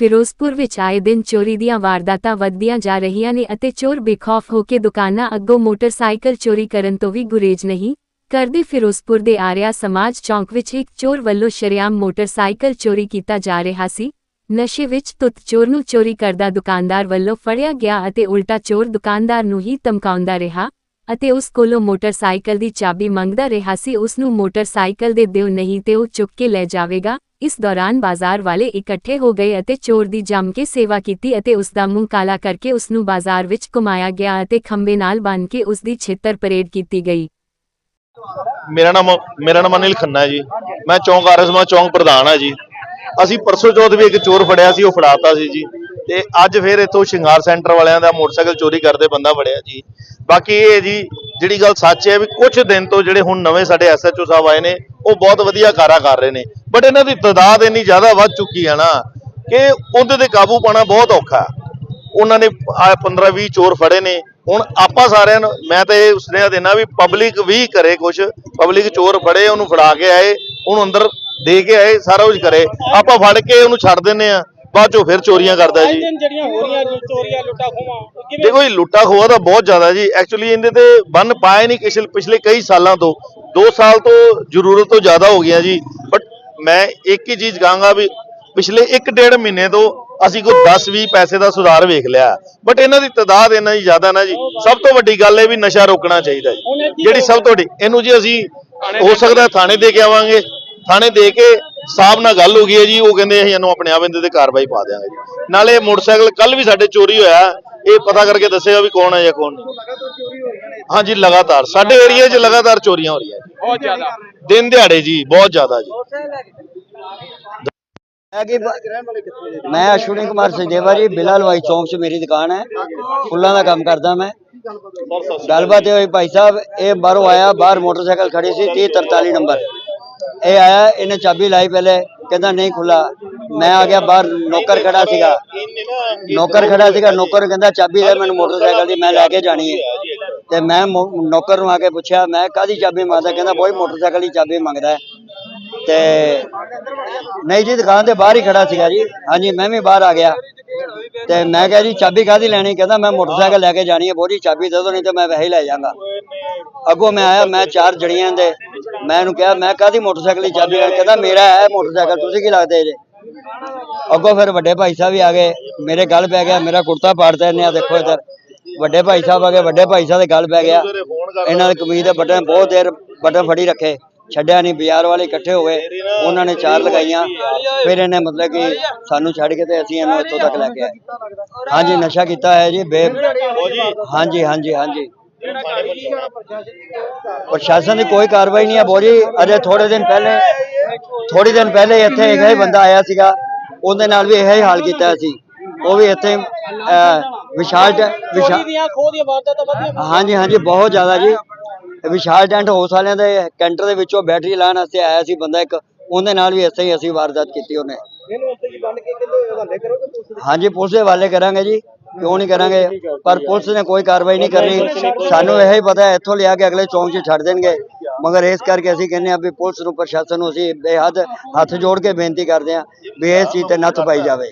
ਫਿਰੋਜ਼ਪੁਰ ਵਿੱਚ ਆਏ ਦਿਨ ਚੋਰੀ ਦੀਆਂ ਵਾਰਦਾਤਾਂ ਵੱਧਦੀਆਂ ਜਾ ਰਹੀਆਂ ਨੇ ਅਤੇ ਚੋਰ ਬੇਖੌਫ ਹੋ ਕੇ ਦੁਕਾਨਾਂ ਅੱਗੋਂ ਮੋਟਰਸਾਈਕਲ ਚੋਰੀ ਕਰਨ ਤੋਂ ਵੀ ਗੁਰੇਜ਼ ਨਹੀਂ ਕਰਦੇ ਫਿਰੋਜ਼ਪੁਰ ਦੇ ਆਰਿਆ ਸਮਾਜ ਚੌਂਕ ਵਿੱਚ ਇੱਕ ਚੋਰ ਵੱਲੋਂ ਸ਼ਰੇਆਮ ਮੋਟਰਸਾਈਕਲ ਚੋਰੀ ਕੀਤਾ ਜਾ ਰਿਹਾ ਸੀ। ਨਸ਼ੇ ਵਿੱਚ ਤੁੱਤ ਚੋਰ ਨੂੰ ਚੋਰੀ ਕਰਦਾ ਦੁਕਾਨਦਾਰ ਵੱਲੋਂ ਫੜਿਆ ਗਿਆ ਅਤੇ ਉਲਟਾ ਚੋਰ ਦੁਕਾਨਦਾਰ ਨੂੰ ਹੀ ਧਮਕਾਉਂਦਾ ਰਿਹਾ। ਅਤੇ ਉਸ ਕੋਲੋਂ ਮੋਟਰਸਾਈਕਲ ਦੀ ਚਾਬੀ ਮੰਗਦਾ ਰਿਹਾ ਸੀ। ਉਸ ਨੂੰ ਮੋਟਰਸਾਈਕਲ ਦੇ ਦਿਓ ਨਹੀਂ ਤੇ ਉਹ ਚੁੱਕ ਕੇ ਲੈ ਜਾਵੇਗਾ। ਇਸ ਦੌਰਾਨ ਬਾਜ਼ਾਰ ਵਾਲੇ ਇਕੱਠੇ ਹੋ ਗਏ ਅਤੇ ਚੋਰ ਦੀ ਜੰਮ ਕੇ ਸੇਵਾ ਕੀਤੀ ਅਤੇ ਉਸ ਦਾ ਮੂੰਹ ਕਾਲਾ ਕਰਕੇ ਉਸ ਨੂੰ ਬਾਜ਼ਾਰ ਵਿੱਚ ਘੁਮਾਇਆ ਗਿਆ ਅਤੇ ਖੰਬੇ ਨਾਲ ਬੰਨ੍ਹ ਕੇ ਉਸ ਦੀ ਛਿੱਤਰ ਪਰੇਡ ਕੀਤੀ ਗਈ। ਮੇਰਾ ਨਾਮ ਮੇਰਾ ਨਾਮ ਅਨਿਲ ਖੰਨਾ ਹੈ ਜੀ। ਮੈਂ ਚੌਂਕ ਆਰਐਸਮਾ ਚੌਂਕ ਪ੍ਰਧਾਨ ਹਾਂ ਜੀ। ਅਸੀਂ ਪਰਸੋਂ ਚੌਥ ਵੀ ਇੱਕ ਚੋਰ ਫੜਿਆ ਸੀ, ਉਹ ਫੜਾਤਾ ਸੀ ਜੀ। ਤੇ ਅੱਜ ਫਿਰ ਇੱਥੋਂ ਸ਼ਿੰਗਾਰ ਸੈਂਟਰ ਵਾਲਿਆਂ ਦਾ ਮੋਟਰਸਾਈਕਲ ਚੋਰੀ ਕਰਦੇ ਬੰਦਾ ਫੜਿਆ ਜੀ। ਬਾਕੀ ਇਹ ਹੈ ਜੀ, ਜਿਹੜੀ ਗੱਲ ਸੱਚ ਹੈ ਵੀ ਕੁਝ ਦਿਨ ਤੋਂ ਜਿਹੜੇ ਹੁਣ ਨਵੇਂ ਸਾਡੇ ਐਸਐਚਓ ਸਾਹਿਬ ਆਏ ਨੇ, ਉਹ ਬਹੁਤ ਵਧੀਆ ਕਾਰਾ ਕਰ ਰਹੇ ਨੇ। ਬਟ ਇਹਨਾਂ ਦੀ ਤਦਾਦ ਇੰਨੀ ਜ਼ਿਆਦਾ ਵੱਧ ਚੁੱਕੀ ਹੈ ਨਾ ਕਿ ਉਹਦੇ ਤੇ ਕਾਬੂ ਪਾਣਾ ਬਹੁਤ ਔਖਾ ਉਹਨਾਂ ਨੇ 15 20 ਚੋਰ ਫੜੇ ਨੇ। ਹੁਣ ਆਪਾਂ ਸਾਰਿਆਂ ਨੂੰ, ਮੈਂ ਤਾਂ ਇਹ ਸੁਨੇਹਾ ਦੇਣਾ ਵੀ ਪਬਲਿਕ ਵੀ ਕਰੇ ਕੁਝ ਪਬਲਿਕ ਚੋਰ ਫੜੇ, ਉਹਨੂੰ ਫੜਾ ਕੇ ਆਏ, ਉਹਨੂੰ ਅੰਦਰ ਦੇ ਕੇ ਆਏ, ਸਾਰਾ ਕੁਝ ਕਰੇ। ਆਪਾਂ ਫੜ ਕੇ ਉਹਨੂੰ ਛੱਡ ਦਿੰਨੇ ਆ ਬਾਅਦ ਚੋਂ ਫਿਰ ਚੋਰੀਆਂ ਕਰਦਾ ਜੀ। ਦਿਨ ਜਿਹੜੀਆਂ ਹੋ ਰਹੀਆਂ ਜੋ ਚੋਰੀਆਂ ਲੁੱਟਾ ਦੇਖੋ ਇਹ ਖੋਆ ਤਾਂ ਬਹੁਤ ਜ਼ਿਆਦਾ ਜੀ। ਐਕਚੁਅਲੀ ਇਹਦੇ ਤੇ ਬੰਨ ਪਾਏ ਨਹੀਂ ਪਿਛਲੇ ਪਿਛਲੇ ਕਈ ਸਾਲਾਂ ਤੋਂ। 2 ਸਾਲ ਤੋਂ ਜ਼ਰੂਰਤ ਤੋਂ ਜ਼ਿਆਦਾ ਹੋ ਗਿਆ ਜੀ। ਬਟ ਮੈਂ ਇੱਕ ਹੀ ਚੀਜ਼ ਕਹਾਂਗਾ ਵੀ ਪਿਛਲੇ 1.5 ਮਹੀਨੇ ਤੋਂ ਅਸੀਂ ਕੋਈ 10-20 ਪੈਸੇ ਦਾ ਸੁਧਾਰ ਵੇਖ ਲਿਆ। ਬਟ ਇਹਨਾਂ ਦੀ ਤਦਾਦ ਇੰਨਾ ਹੀ ਜ਼ਿਆਦਾ ਨਾ ਜੀ। ਸਭ ਤੋਂ ਵੱਡੀ ਗੱਲ ਇਹ ਵੀ ਨਸ਼ਾ ਰੋਕਣਾ ਚਾਹੀਦਾ ਜੀ। ਜਿਹੜੀ ਸਭ ਤੋਂ ਵੱਡੀ ਇਹਨੂੰ ਜੀ ਅਸੀਂ ਹੋ ਸਕਦਾ ਥਾਣੇ ਦੇ ਕੇ ਆਵਾਂਗੇ। ਥਾਣੇ ਦੇ ਕੇ ਸਾਹਿਬ ਨਾਲ ਗੱਲ ਹੋ ਗਈ ਹੈ ਜੀ ਉਹ ਕਹਿੰਦੇ ਅਸੀਂ ਇਹਨੂੰ ਆਪਣੇ ਆਪ ਇਹਦੇ ਤੇ ਕਾਰਵਾਈ ਪਾ ਦਿਆਂਗੇ ਜੀ। ਨਾਲੇ ਮੋਟਰਸਾਈਕਲ ਕੱਲ ਵੀ ਸਾਡੇ ਚੋਰੀ ਹੋਇਆ ਇਹ ਪਤਾ ਕਰਕੇ ਦੱਸੇਗਾ ਵੀ ਕੌਣ ਹੈ ਜਾਂ ਕੌਣ ਨਹੀਂ। ਹਾਂਜੀ ਲਗਾਤਾਰ ਸਾਡੇ ਏਰੀਆ 'ਚ ਲਗਾਤਾਰ ਚੋਰੀਆਂ ਹੋ ਰਹੀਆਂ ਬਹੁਤ ਜ਼ਿਆਦਾ। ਦਿਨ ਦਿਹਾੜੇ ਜੀ ਬਹੁਤ ਜ਼ਿਆਦਾ ਜੀ। ਹੈ ਕਿ ਬ- ਮੈਂ ਅਸ਼ਵਨੀ ਕੁਮਾਰ ਸਜਦੇਵਾ ਜੀ ਬਿਲਾਲ ਵਾਈ ਚੌਂਕ 'ਚ ਮੇਰੀ ਦੁਕਾਨ ਹੈ। ਫੁੱਲਾਂ ਦਾ ਕੰਮ ਕਰਦਾ ਮੈਂ। ਗੱਲਬਾਤ ਇਹ ਹੋਈ ਭਾਈ ਸਾਹਿਬ ਇਹ ਬਾਹਰੋਂ ਆਇਆ ਬਾਹਰ ਮੋਟਰਸਾਈਕਲ ਖੜੀ ਸੀ 30 43 ਨੰਬਰ। ਇਹ ਆਇਆ, ਇਹਨੇ ਚਾਬੀ ਲਾਈ ਪਹਿਲੇ, ਕਹਿੰਦਾ ਨਹੀਂ ਖੁੱਲਾ ਮੈਂ ਆ ਗਿਆ, ਬਾਹਰ ਨੌਕਰ ਖੜਾ ਸੀਗਾ। ਨੌਕਰ ਖੜਾ ਸੀਗਾ, ਨੌਕਰ ਕਹਿੰਦਾ, ਚਾਬੀ ਦੇ ਮੈਨੂੰ ਮੋਟਰਸਾਈਕਲ ਦੀ, ਮੈਂ ਲੈ ਕੇ ਜਾਣੀ ਹੈ। ਤੇ ਮੈਂ ਨੌਕਰ ਨੂੰ ਆ ਕੇ ਪੁੱਛਿਆ, ਮੈਂ ਕਾਦੀ ਚਾਬੀ ਮੰਗਦਾ? ਕਹਿੰਦਾ, ਬੋਈ ਮੋਟਰਸਾਈਕਲ ਦੀ ਚਾਬੀ ਮੰਗਦਾ ਤੇ ਨਹੀਂ ਜੀ, ਦੁਕਾਨ ਦੇ ਬਾਹਰ ਹੀ ਖੜਾ ਸੀਗਾ ਜੀ। ਹਾਂਜੀ, ਮੈਂ ਵੀ ਬਾਹਰ ਆ ਗਿਆ। ਤੇ ਮੈਂ ਕਿਹਾ ਜੀ, ਚਾਬੀ ਕਾਦੀ ਲੈਣੀ? ਕਹਿੰਦਾ, ਮੈਂ ਮੋਟਰਸਾਈਕਲ ਲੈ ਕੇ ਜਾਣੀ ਹੈ, ਬੋਰੀ ਚਾਬੀ ਦੇ ਦੋ ਨਹੀਂ ਤੇ ਮੈਂ ਵੈਸੇ ਹੀ ਲੈ ਜਾਵਾਂਗਾ। ਅੱਗੋਂ ਮੈਂ ਆਇਆ, ਮੈਂ ਚਾਰ ਜੜੀਆਂ ਦੇ ਮੈਂ ਇਹਨੂੰ ਕਿਹਾ, ਮੈਂ ਕਾਦੀ ਮੋਟਰਸਾਈਕਲ ਹੀ ਚਾਬੀ ਲੈਣੀ ਕਹਿੰਦਾ, ਮੇਰਾ ਹੈ ਮੋਟਰਸਾਈਕਲ, ਤੁਸੀਂ ਕੀ ਲੱਗਦੇ ਜੇ? ਅੱਗੋਂ ਫਿਰ ਵੱਡੇ ਭਾਈ ਸਾਹਿਬ ਵੀ ਆ ਗਏ, ਮੇਰੇ ਗੱਲ ਪੈ ਗਿਆ, ਮੇਰਾ ਕੁੜਤਾ ਪਾੜਦਾ ਇਹਨੇ ਆ ਦੇਖੋ ਇੱਧਰ। ਵੱਡੇ ਭਾਈ ਸਾਹਿਬ ਆ ਗਏ, ਵੱਡੇ ਭਾਈ ਸਾਹਿਬ ਦੇ ਗੱਲ ਪੈ ਗਿਆ। ਇਹਨਾਂ ਦੇ ਕਮੀਜ਼ ਦੇ ਬਟਨ ਬਹੁਤ ਦੇਰ ਬਟਨ ਫੜੀ ਰੱਖੇ, ਛੱਡਿਆ ਨਹੀਂ, ਬਾਜ਼ਾਰ ਵਾਲੇ ਇਕੱਠੇ ਹੋ ਗਏ, ਉਹਨਾਂ ਨੇ ਚਾਰ ਲਗਾਈਆਂ। ਫਿਰ ਇਹਨੇ ਮਤਲਬ ਕਿ ਸਾਨੂੰ ਛੱਡ ਕੇ ਤੇ ਅਸੀਂ ਇਹਨੂੰ ਇੱਥੋਂ ਤੱਕ ਲੈ ਕੇ ਆਏ। ਹਾਂਜੀ, ਨਸ਼ਾ ਕੀਤਾ ਹੈ ਜੀ, ਬੇ ਹਾਂਜੀ ਹਾਂਜੀ ਹਾਂਜੀ। ਪ੍ਰਸ਼ਾਸਨ ਦੀ ਕੋਈ ਕਾਰਵਾਈ ਨਹੀਂ ਹੈ ਬੋਰੀ ਅਜੇ ਥੋੜੇ ਦਿਨ ਪਹਿਲੇ ਥੋੜੀ ਦਿਨ ਪਹਿਲੇ ਇੱਥੇ ਇੱਕ ਹੀ ਬੰਦਾ ਆਇਆ ਸੀਗਾ ਉਹਦੇ ਨਾਲ ਵੀ ਇਹੋ ਹੀ ਹਾਲ ਕੀਤਾ ਸੀ। ਉਹ ਵੀ ਇੱਥੇ ਵਿਸ਼ਾਲ ਵਿਸ਼ਾਲ ਹਾਂਜੀ ਹਾਂਜੀ ਬਹੁਤ ਜ਼ਿਆਦਾ ਜੀ। ਵਿਸ਼ਾਲ ਟੈਂਟ ਹਾਊਸ ਵਾਲਿਆਂ ਦੇ ਕੈਂਟਰ ਦੇ ਵਿੱਚੋਂ ਬੈਟਰੀ ਲਾਉਣ ਵਾਸਤੇ ਆਇਆ ਸੀ ਬੰਦਾ ਇੱਕ ਉਹਦੇ ਨਾਲ ਵੀ ਐਸੇ ਹੀ ਅਸੀਂ ਵਾਰਦਾਤ ਕੀਤੀ ਉਹਨੇ। ਹਾਂਜੀ ਪੁਲਿਸ ਦੇ ਹਵਾਲੇ ਕਰਾਂਗੇ ਜੀ। ਕਿਉਂ ਨਹੀਂ ਕਰਾਂਗੇ? ਪਰ ਪੁਲਿਸ ਨੇ ਕੋਈ ਕਾਰਵਾਈ ਨਹੀਂ ਕਰਨੀ। ਸਾਨੂੰ ਇਹ ਹੀ ਪਤਾ ਹੈ, ਇੱਥੋਂ ਲਿਆ ਕੇ ਅਗਲੇ ਚੌਂਕ 'ਚ ਛੱਡ ਦੇਣਗੇ। ਮਗਰ ਇਸ ਕਰਕੇ ਅਸੀਂ ਕਹਿੰਦੇ ਆ ਵੀ ਪੁਲਿਸ ਨੂੰ, ਪ੍ਰਸ਼ਾਸਨ ਨੂੰ ਅਸੀਂ ਬੇਹੱਦ ਹੱਥ ਜੋੜ ਕੇ ਬੇਨਤੀ ਕਰਦੇ ਆ ਵੀ ਇਸ ਚੀਜ਼ ਤੇ ਨੱਥ ਪਾਈ ਜਾਵੇ।